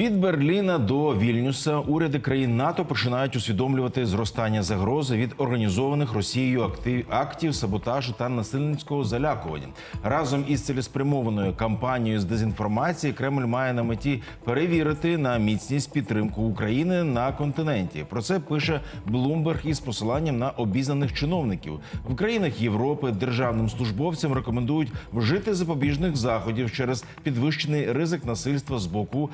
Від Берліна до Вільнюса уряди країн НАТО починають усвідомлювати зростання загрози від організованих Росією актив- актів саботажу та насильницького залякування. Разом із цілеспрямованою кампанією з дезінформації Кремль має на меті перевірити на міцність підтримку України на континенті. Про це пише Блумберг із посиланням на обізнаних чиновників в країнах Європи. Державним службовцям рекомендують вжити запобіжних заходів через підвищений ризик насильства з боку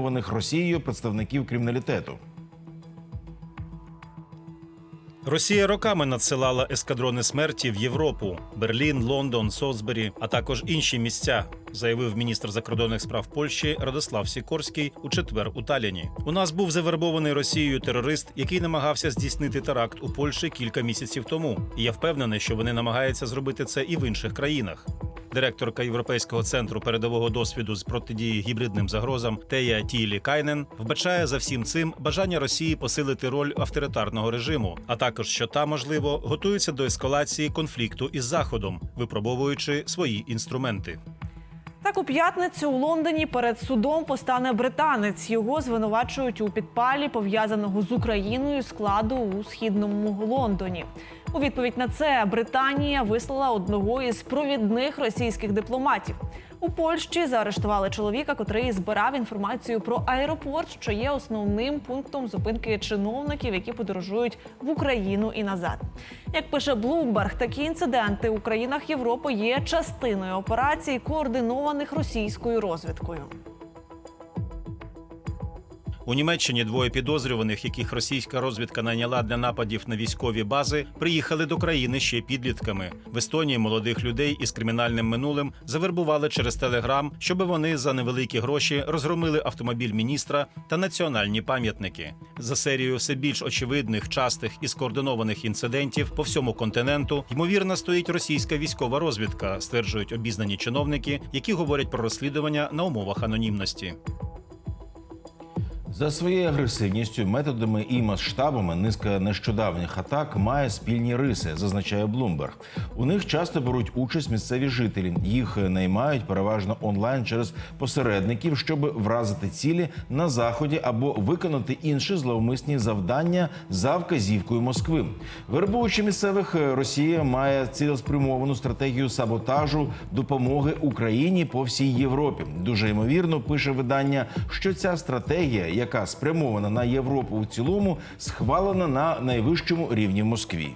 підтримуваних Росією представників криміналітету. Росія роками надсилала ескадрони смерті в Європу: Берлін, Лондон, Солсбері, а також інші місця, заявив міністр закордонних справ Польщі Радослав Сікорський у четвер у Таліні. У нас був завербований Росією терорист, який намагався здійснити теракт у Польщі кілька місяців тому. І я впевнений, що вони намагаються зробити це і в інших країнах. Директорка Європейського центру передового досвіду з протидії гібридним загрозам Тея Тілі Кайнен вбачає за всім цим бажання Росії посилити роль авторитарного режиму, а також що та можливо готується до ескалації конфлікту із Заходом, випробовуючи свої інструменти. Так, у п'ятницю у Лондоні перед судом постане британець. Його звинувачують у підпалі, пов'язаного з Україною складу у східному Лондоні. У відповідь на це Британія вислала одного із провідних російських дипломатів. У Польщі заарештували чоловіка, котрий збирав інформацію про аеропорт, що є основним пунктом зупинки чиновників, які подорожують в Україну і назад. Як пише Блумберг, такі інциденти у країнах Європи є частиною операцій, координованих російською розвідкою. У Німеччині двоє підозрюваних, яких російська розвідка найняла для нападів на військові бази, приїхали до країни ще підлітками. В Естонії молодих людей із кримінальним минулим завербували через телеграм, щоб вони за невеликі гроші розгромили автомобіль міністра та національні пам'ятники. За серією все більш очевидних, частих і скоординованих інцидентів по всьому континенту ймовірно стоїть російська військова розвідка, стверджують обізнані чиновники, які говорять про розслідування на умовах анонімності. За своєю агресивністю, методами і масштабами низка нещодавніх атак має спільні риси, зазначає Блумберг. У них часто беруть участь місцеві жителі. Їх наймають переважно онлайн через посередників, щоб вразити цілі на заході або виконати інші зловмисні завдання за вказівкою Москви. Вербуючи місцевих, Росія має цілеспрямовану стратегію саботажу допомоги Україні по всій Європі. Дуже ймовірно, пише видання, що ця стратегія, яка спрямована на Європу у цілому, схвалена на найвищому рівні в Москві.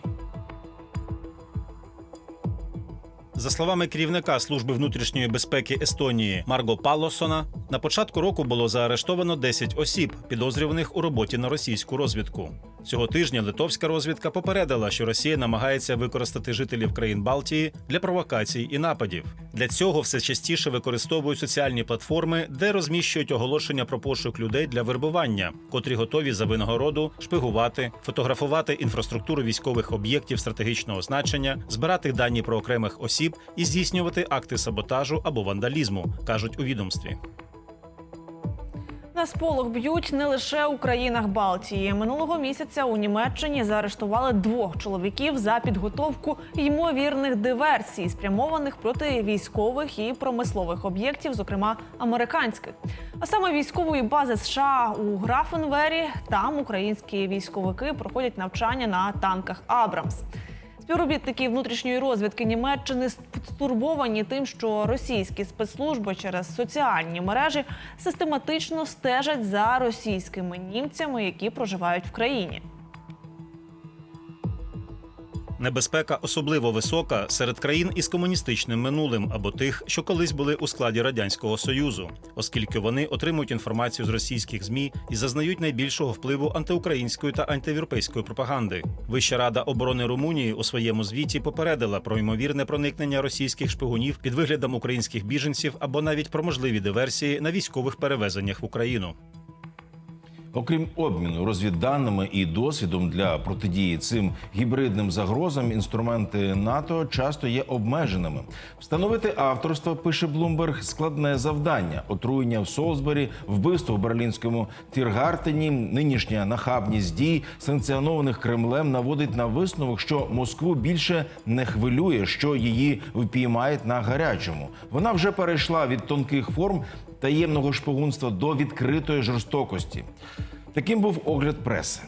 За словами керівника служби внутрішньої безпеки Естонії Марго Палосона, на початку року було заарештовано 10 осіб, підозрюваних у роботі на російську розвідку. Цього тижня литовська розвідка попередила, що Росія намагається використати жителів країн Балтії для провокацій і нападів. Для цього все частіше використовують соціальні платформи, де розміщують оголошення про пошук людей для вербування, котрі готові за винагороду шпигувати, фотографувати інфраструктуру військових об'єктів стратегічного значення, збирати дані про окремих осіб і здійснювати акти саботажу або вандалізму, кажуть у відомстві. На сполох б'ють не лише у країнах Балтії. Минулого місяця у Німеччині заарештували двох чоловіків за підготовку ймовірних диверсій, спрямованих проти військових і промислових об'єктів, зокрема американських. А саме військової бази США у Графенвері там українські військовики проходять навчання на танках Абрамс. Співробітники внутрішньої розвідки Німеччини стурбовані тим, що російські спецслужби через соціальні мережі систематично стежать за російськими німцями, які проживають в країні. Небезпека особливо висока серед країн із комуністичним минулим або тих, що колись були у складі радянського союзу, оскільки вони отримують інформацію з російських змі і зазнають найбільшого впливу антиукраїнської та антиєвропейської пропаганди. Вища рада оборони Румунії у своєму звіті попередила про ймовірне проникнення російських шпигунів під виглядом українських біженців або навіть про можливі диверсії на військових перевезеннях в Україну. Окрім обміну розвідданими і досвідом для протидії цим гібридним загрозам, інструменти НАТО часто є обмеженими. Встановити авторство пише Блумберг складне завдання: отруєння в Солсбері, вбивство в берлінському Тіргартені, нинішня нахабність дій санкціонованих Кремлем наводить на висновок, що Москву більше не хвилює, що її впіймають на гарячому. Вона вже перейшла від тонких форм таємного шпигунства до відкритої жорстокості. Таким був огляд преси.